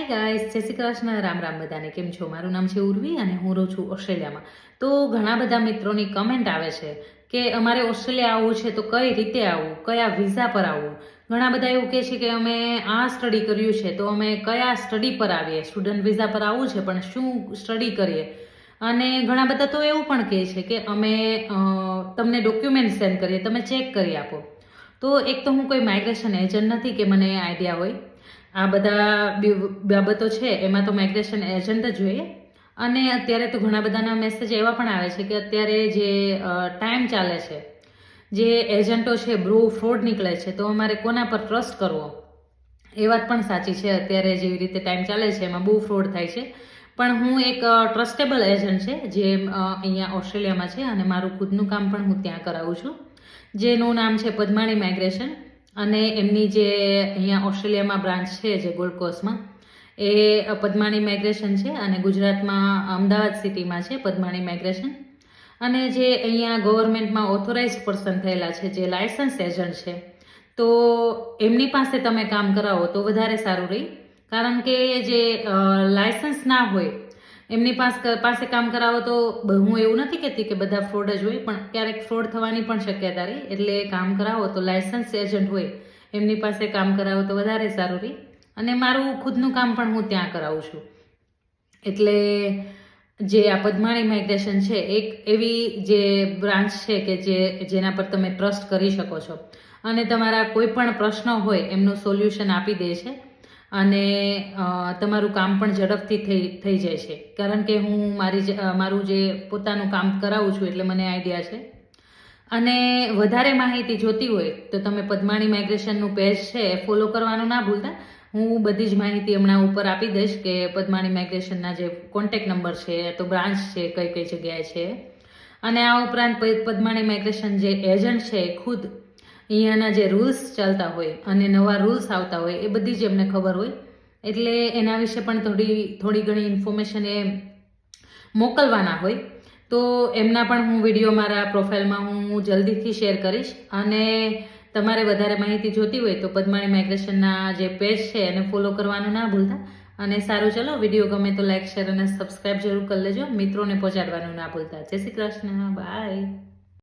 Hi guys જય શ્રી કૃષ્ણ, રામ રામ બધાને. કેમ છો? મારું નામ છે ઉર્વી અને હું રહું છું ઓસ્ટ્રેલિયામાં. તો ઘણા બધા મિત્રોની કમેન્ટ આવે છે કે અમારે ઓસ્ટ્રેલિયા આવવું છે તો કઈ રીતે આવવું? કયા વિઝા પર આવવું? ઘણા બધા એવું કહે છે કે અમે આ સ્ટડી કર્યું છે તો અમે કયા સ્ટડી પર આવીએ? સ્ટુડન્ટ વિઝા પર આવવું છે પણ શું સ્ટડી કરીએ? અને ઘણા બધા તો એવું પણ કહે છે કે અમે તમને ડોક્યુમેન્ટ સેન્ડ કરીએ, તમે ચેક કરી આપો. તો એક તો હું કોઈ માઇગ્રેશન એજન્ટ નથી કે મને આઈડિયા હોય. આ બધા બાબતો છે, એમાં તો માઇગ્રેશન એજન્ટ જ જોઈએ. અને અત્યારે તો ઘણા બધાના મેસેજ એવા પણ આવે છે કે અત્યારે જે ટાઈમ ચાલે છે, જે એજન્ટો છે બ્રો ફ્રોડ નીકળે છે, તો અમારે કોના પર ટ્રસ્ટ કરવો? એ વાત પણ સાચી છે, અત્યારે જેવી રીતે ટાઈમ ચાલે છે, એમાં બહુ ફ્રોડ થાય છે. પણ હું એક ટ્રસ્ટેબલ એજન્ટ છે, જે અહીંયા ઓસ્ટ્રેલિયામાં છે, અને મારું ખુદનું કામ પણ હું ત્યાં કરાવું છું. જેનું નામ છે પદ્માણી માઇગ્રેશન અને એમની જે અહીંયા ઓસ્ટ્રેલિયામાં બ્રાન્ચ છે, જે ગોલ્ડ કોસ્ટમાં એ પદ્માણી માઇગ્રેશન છે અને ગુજરાતમાં અમદાવાદ સિટીમાં છે પદ્માણી માઇગ્રેશન અને જે અહીંયા ગવર્મેન્ટમાં ઓથોરાઇઝ પર્સન થયેલા છે, જે લાયસન્સ એજન્ટ છે, તો એમની પાસે તમે કામ કરાવો તો વધારે સારું રહી. કારણ કે જે લાયસન્સ ના હોય એમની પાસ પાસે કામ કરાવો તો હું એવું નથી કહેતી કે બધા ફ્રોડ જ હોય, પણ ક્યારેક ફ્રોડ થવાની પણ શક્યતા રહી એટલે કામ કરાવો તો લાયસન્સ એજન્ટ હોય, એમની પાસે કામ કરાવો તો વધારે સારું રહી અને મારું ખુદનું કામ પણ હું ત્યાં કરાવું છું. એટલે જે આ પદ્માણી માઇગ્રેશન છે, એક એવી જે બ્રાન્ચ છે કે જે, જેના પર તમે ટ્રસ્ટ કરી શકો છો. અને તમારા કોઈ પણ પ્રશ્ન હોય, એમનું સોલ્યુશન આપી દે છે. અને તમારું કામ પણ ઝડપથી થઈ થઈ જાય છે. કારણ કે હું મારી મારું જે પોતાનું કામ કરાવું છું એટલે મને આઈડિયા છે. અને વધારે માહિતી જોતી હોય તો તમે પદ્માણી માઇગ્રેશનનું પેજ છે ફોલો કરવાનું ના ભૂલતા. હું બધી જ માહિતી હમણાં ઉપર આપી દઈશ કે પદ્માણી માઇગ્રેશનના જે કોન્ટેક નંબર છે, તો બ્રાન્ચ છે કઈ કઈ જગ્યાએ છે. અને આ ઉપરાંત પદ્માણી માઇગ્રેશન જે એજન્ટ છે ખુદ અહીંયાના જે રૂલ્સ ચાલતા હોય અને નવા રૂલ્સ આવતા હોય એ બધી જ એમને ખબર હોય. એટલે એના વિશે પણ થોડી થોડી ઘણી ઇન્ફોર્મેશન એ મોકલવાના હોય. તો એમના પણ હું વીડિયો મારા પ્રોફાઇલમાં હું જલ્દીથી શેર કરીશ. અને તમારે વધારે માહિતી જોતી હોય તો પદ્માણી માઇગ્રેશનના જે પેજ છે એને ફોલો કરવાનું ના ભૂલતા. અને સારું ચલો વીડિયો ગમે તો લાઇક શેર અને સબસ્ક્રાઇબ જરૂર કરી લેજો. મિત્રોને પહોંચાડવાનું ના ભૂલતા. જય શ્રી કૃષ્ણ. બાય